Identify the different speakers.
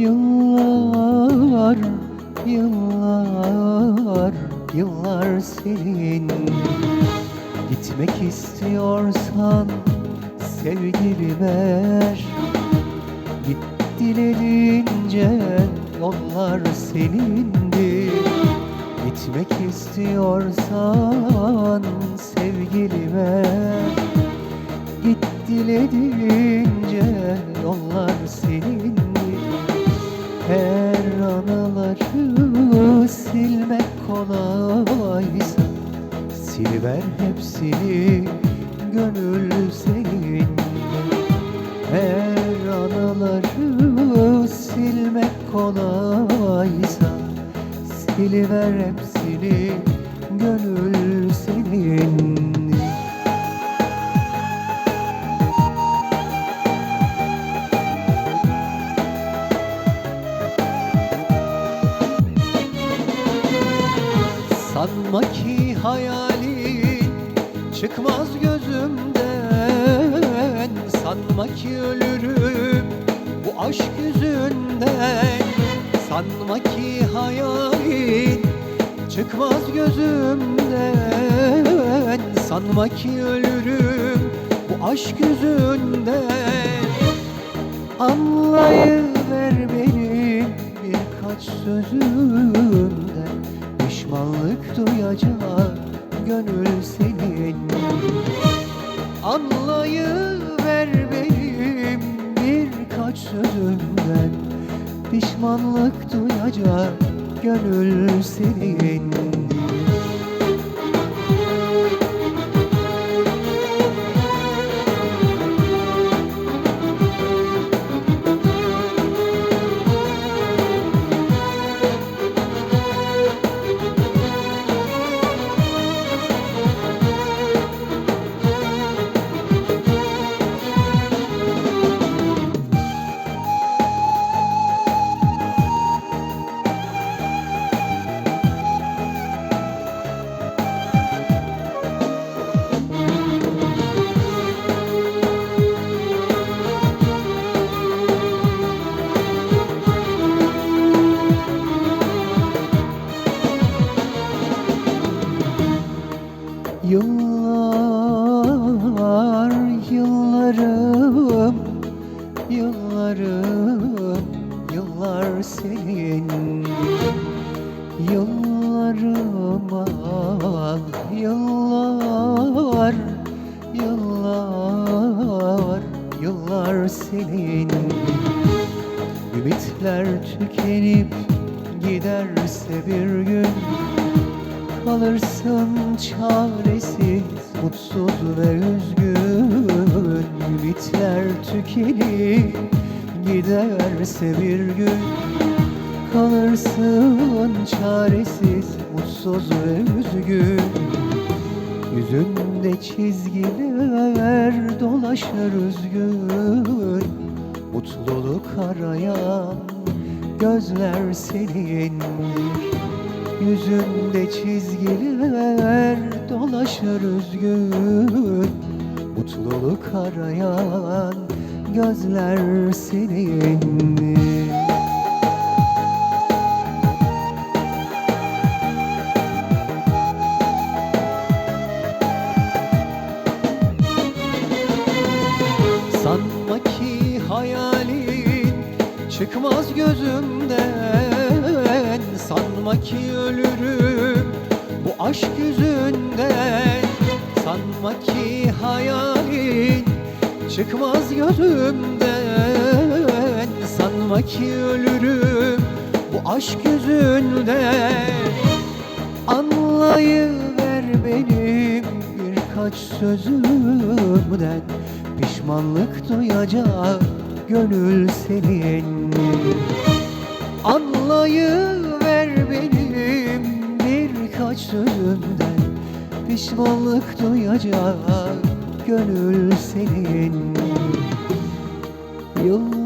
Speaker 1: yıllar, yıllar, yıllar senin. Gitmek istiyorsan sevgili ver Git dilenince yollar senindi Gitmek istiyorsan Siliver hepsini gönül senin. Her anıları silmek kolaysa Siliver hepsini gönül senin. Sanma ki hayalin çıkmaz gözümden Sanma ki ölürüm bu aşk yüzünden. Sanma ki hayalin çıkmaz gözümden Sanma ki ölürüm bu aşk yüzünden. Anlayıver benim birkaç sözümden Pişmanlık duyacak gönül senin. Anlayıver benim birkaç sözümden. Pişmanlık duyacak gönül senin yıllar, yıllar, yıllar senin. Ümitler tükenip giderse bir gün Kalırsın çaresiz, mutsuz ve üzgün. Ümitler tükenip giderse bir gün Kalırsın çaresiz, mutsuz ve üzgün Yüzünde çizgiler dolaşır üzgün. Mutluluk arayan gözler senindir Yüzünde çizgiler dolaşır üzgün. Mutluluk arayan gözler senindir gözümden Sanma ki ölürüm bu aşk yüzünden. Sanma ki hayalin çıkmaz gözümden. Sanma ki ölürüm bu aşk yüzünden. Anlayıver benim birkaç sözümden. Pişmanlık duyacak gönül senin Anlayıver benim birkaç sözümden. Pişmanlık duyacak gönül senin. Yıllar,